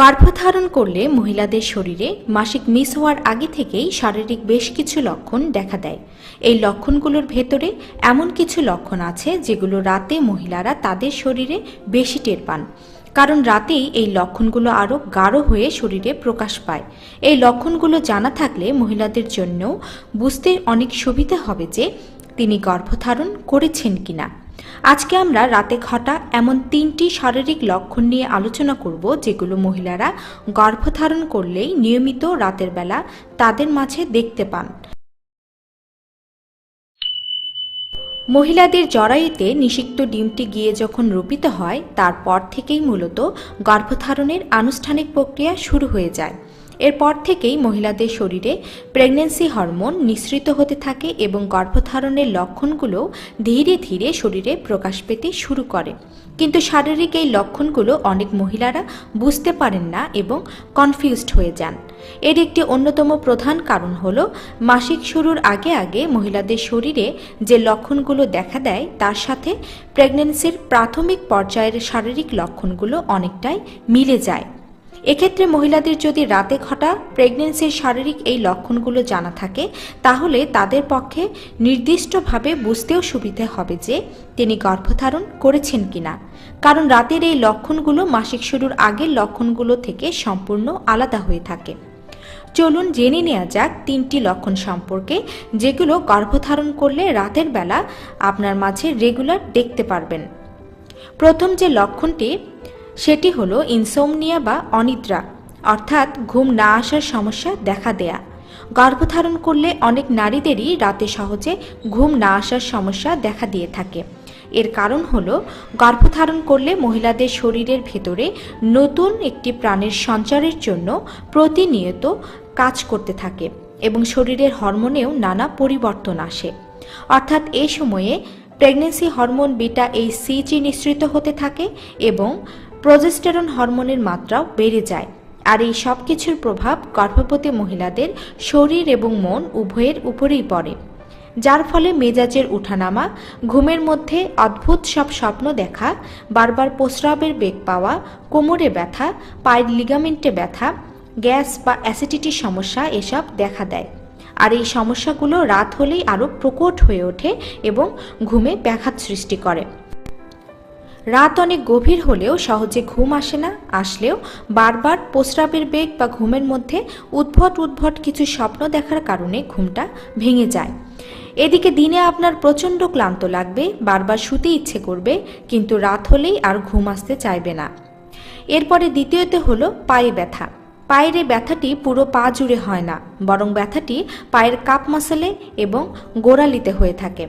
গর্ভধারণ করলে মহিলাদের শরীরে মাসিক মিস হওয়ার আগে থেকেই শারীরিক বেশ কিছু লক্ষণ দেখা দেয়। এই লক্ষণগুলোর ভেতরে এমন কিছু লক্ষণ আছে যেগুলো রাতে মহিলারা তাদের শরীরে বেশি টের পান। কারণ রাতেই এই লক্ষণগুলো আরও গাঢ় হয়ে শরীরে প্রকাশ পায়। এই লক্ষণগুলো জানা থাকলে মহিলাদের জন্য বুঝতে অনেক সুবিধা হবে যে তিনি গর্ভধারণ করেছেন কিনা। আজকে আমরা রাতে ঘটা এমন তিনটি শারীরিক লক্ষণ নিয়ে আলোচনা করব যেগুলো মহিলারা গর্ভধারণ করলেই নিয়মিত রাতের বেলা তাদের মাঝে দেখতে পান। মহিলাদের জরায়ুতে নিষিক্ত ডিমটি গিয়ে যখন রোপিত হয়, তারপর থেকেই মূলত গর্ভধারণের আনুষ্ঠানিক প্রক্রিয়া শুরু হয়ে যায়। এরপর থেকেই মহিলাদের শরীরে প্রেগন্যান্সি হরমোন নিঃসৃত হতে থাকে এবং গর্ভধারণের লক্ষণগুলো ধীরে ধীরে শরীরে প্রকাশ পেতে শুরু করে। কিন্তু শারীরিক এই লক্ষণগুলো অনেক মহিলারা বুঝতে পারেন না এবং কনফিউজড হয়ে যান। এর একটি অন্যতম প্রধান কারণ হল, মাসিক শুরুর আগে আগে মহিলাদের শরীরে যে লক্ষণগুলো দেখা দেয়, তার সাথে প্রেগন্যান্সির প্রাথমিক পর্যায়ের শারীরিক লক্ষণগুলো অনেকটাই মিলে যায়। এক্ষেত্রে মহিলাদের যদি রাতে ঘটা প্রেগনেন্সির শারীরিক এই লক্ষণগুলো জানা থাকে, তাহলে তাদের পক্ষে নির্দিষ্টভাবে বুঝতেও সুবিধে হবে যে তিনি গর্ভধারণ করেছেন কিনা। কারণ রাতের এই লক্ষণগুলো মাসিক শুরুর আগের লক্ষণগুলো থেকে সম্পূর্ণ আলাদা হয়ে থাকে। চলুন জেনে নেওয়া যাক তিনটি লক্ষণ সম্পর্কে, যেগুলো গর্ভধারণ করলে রাতের বেলা আপনার মাঝে রেগুলার দেখতে পারবেন। প্রথম যে লক্ষণটি সেটি হলো ইনসোমনিয়া বা অনিদ্রা, অর্থাৎ ঘুম না আসার সমস্যা দেখা দেয়া। গর্ভধারণ করলে অনেক নারীদেরই রাতে সহজে ঘুম না আসার সমস্যা দেখা দিয়ে থাকে। এর কারণ হলো গর্ভধারণ করলে মহিলাদের শরীরের ভেতরে নতুন একটি প্রাণের সঞ্চারের জন্য প্রতিনিয়ত কাজ করতে থাকে এবং শরীরের হরমোনেও নানা পরিবর্তন আসে। অর্থাৎ এ সময়ে pregnancy hormone beta H CG নিঃসৃত হতে থাকে এবং প্রজেস্টেরন হরমোনের মাত্রাও বেড়ে যায়, আর এই সব কিছুর প্রভাব গর্ভবতী মহিলাদের শরীর এবং মন উভয়ের উপরেই পড়ে, যার ফলে মেজাজের উঠানামা, ঘুমের মধ্যে অদ্ভুত সব স্বপ্ন দেখা, বারবার প্রস্রাবের বেগ পাওয়া, কোমরে ব্যথা, পায়ের লিগামেন্টে ব্যথা, গ্যাস বা অ্যাসিডিটির সমস্যা এসব দেখা দেয়, আর এই সমস্যাগুলো রাত হলেই আরও প্রকট হয়ে ওঠে এবং ঘুমে ব্যাঘাত সৃষ্টি করে। রাত অনেক গভীর হলেও সহজে ঘুম আসে না, আসলেও বারবার প্রস্রাবের বেগ বা ঘুমের মধ্যে উদ্ভট উদ্ভট কিছু স্বপ্ন দেখার কারণে ঘুমটা ভেঙে যায়। এদিকে দিনে আপনার প্রচণ্ড ক্লান্ত লাগবে, বারবার শুতে ইচ্ছে করবে, কিন্তু রাত হলেই আর ঘুম আসতে চাইবে না। এরপরে দ্বিতীয়তে হলো পায়ে ব্যথা। পায়ের এই ব্যথাটি পুরো পা জুড়ে হয় না, বরং ব্যথাটি পায়ের কাপ মাসেলে এবং গোড়ালিতে হয়ে থাকে।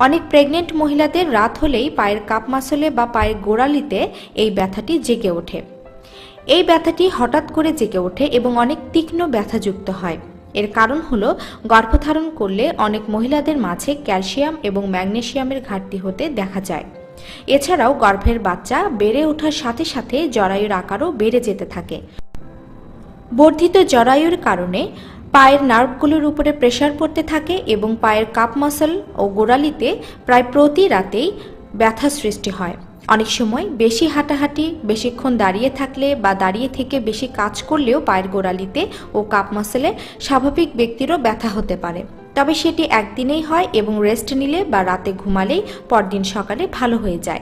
অনেক প্রেগনেন্ট মহিলাদের রাত হলেই পায়ের কাপ মাসলে বা পায়ের গোড়ালিতে এই ব্যথাটি জেগে ওঠে। এই ব্যথাটি হঠাৎ করে জেগে ওঠে এবং অনেক তীক্ষ্ণ ব্যথাযুক্ত হয়। এর কারণ হল গর্ভধারণ করলে অনেক মহিলাদের মাঝে ক্যালসিয়াম এবং ম্যাগনেসিয়ামের ঘাটতি হতে দেখা যায়। এছাড়াও গর্ভের বাচ্চা বেড়ে ওঠার সাথে সাথে জরায়ুর আকারও বেড়ে যেতে থাকে। বর্ধিত জরায়ুর কারণে পায়ের নার্ভগুলোর উপরে প্রেশার পড়তে থাকে এবং পায়ের কাপ মাসল ও গোড়ালিতে প্রায় প্রতি রাতেই ব্যথা সৃষ্টি হয়। অনেক সময় বেশি হাঁটাহাঁটি, বেশিক্ষণ দাঁড়িয়ে থাকলে বা দাঁড়িয়ে থেকে বেশি কাজ করলেও পায়ের গোড়ালিতে ও কাপ মাসেলে স্বাভাবিক ব্যক্তিরও ব্যথা হতে পারে। তবে সেটি একদিনেই হয় এবং রেস্ট নিলে বা রাতে ঘুমালেই পরদিন সকালে ভালো হয়ে যায়।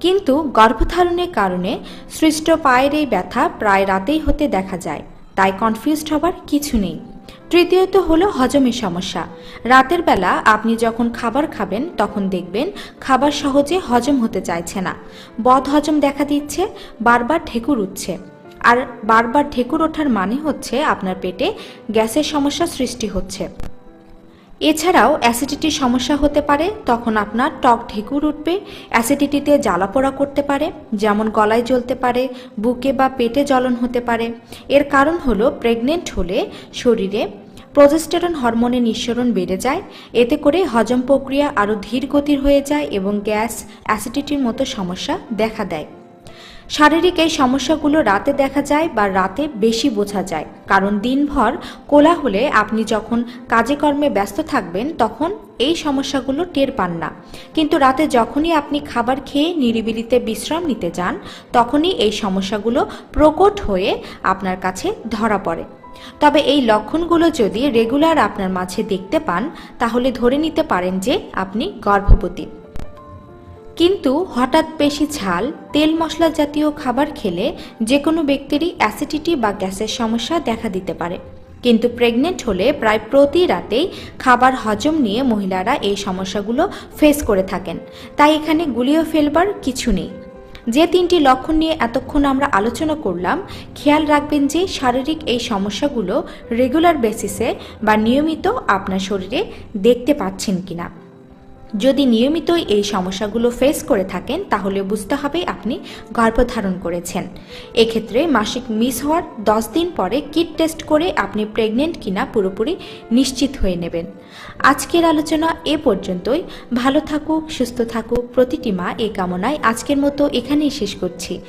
কিন্তু গর্ভধারণের কারণে সৃষ্ট পায়ের এই ব্যথা প্রায় রাতেই হতে দেখা যায়। তাই কনফিউজড হবার কিছু নেই। তৃতীয়ত হলো হজমের সমস্যা। রাতের বেলা আপনি যখন খাবার খাবেন, তখন দেখবেন খাবার সহজে হজম হতে চাইছে না। বদ হজম দেখা দিচ্ছে, বারবার ঠেকুর উঠছে। আর বারবার ঢেকুর ওঠার মানে হচ্ছে আপনার পেটে গ্যাসের সমস্যা সৃষ্টি হচ্ছে। এছাড়াও অ্যাসিডিটির সমস্যা হতে পারে, তখন আপনার টক ঢেকুর উঠবে, অ্যাসিডিটিতে জ্বালাপোড়া করতে পারে, যেমন গলায় জ্বলতে পারে, বুকে বা পেটে জ্বলন হতে পারে। এর কারণ হলো প্রেগনেন্ট হলে শরীরে প্রজেস্টেরন হরমোনের নিঃসরণ বেড়ে যায়, এতে করে হজম প্রক্রিয়া আরও ধীর গতির হয়ে যায় এবং গ্যাস অ্যাসিডিটির মতো সমস্যা দেখা দেয়। শারীরিক এই সমস্যাগুলো রাতে দেখা যায় বা রাতে বেশি বোঝা যায়। কারণ দিনভর কোলাহলে আপনি যখন কাজে কর্মে ব্যস্ত থাকবেন, তখন এই সমস্যাগুলো টের পান না। কিন্তু রাতে যখনই আপনি খাবার খেয়ে নিরিবিলিতে বিশ্রাম নিতে যান, তখনই এই সমস্যাগুলো প্রকট হয়ে আপনার কাছে ধরা পড়ে। তবে এই লক্ষণগুলো যদি রেগুলার আপনার মাঝে দেখতে পান, তাহলে ধরে নিতে পারেন যে আপনি গর্ভবতী। কিন্তু হঠাৎ বেশি ঝাল, তেল মশলা জাতীয় খাবার খেলে যে কোনো ব্যক্তিরই অ্যাসিডিটি বা গ্যাসের সমস্যা দেখা দিতে পারে। কিন্তু প্রেগনেন্ট হলে প্রায় প্রতি রাতেই খাবার হজম নিয়ে মহিলারা এই সমস্যাগুলো ফেস করে থাকেন। তাই এখানে গুলিয়ে ফেলবার কিছু নেই। যে তিনটি লক্ষণ নিয়ে এতক্ষণ আমরা আলোচনা করলাম, খেয়াল রাখবেন যে শারীরিক এই সমস্যাগুলো রেগুলার বেসিসে বা নিয়মিত আপনার শরীরে দেখতে পাচ্ছেন কিনা। যদি নিয়মিতই এই সমস্যাগুলো ফেস করে থাকেন, তাহলে বুঝতে হবে আপনি গর্ভধারণ করেছেন। এক্ষেত্রে মাসিক মিস হওয়ার দশ দিন পরে কিট টেস্ট করে আপনি প্রেগনেন্ট কিনা পুরোপুরি নিশ্চিত হয়ে নেবেন। আজকের আলোচনা এ পর্যন্তই। ভালো থাকুক, সুস্থ থাকুক। প্রতিটি মা এ কামনায় আজকের মতো এখানেই শেষ করছি।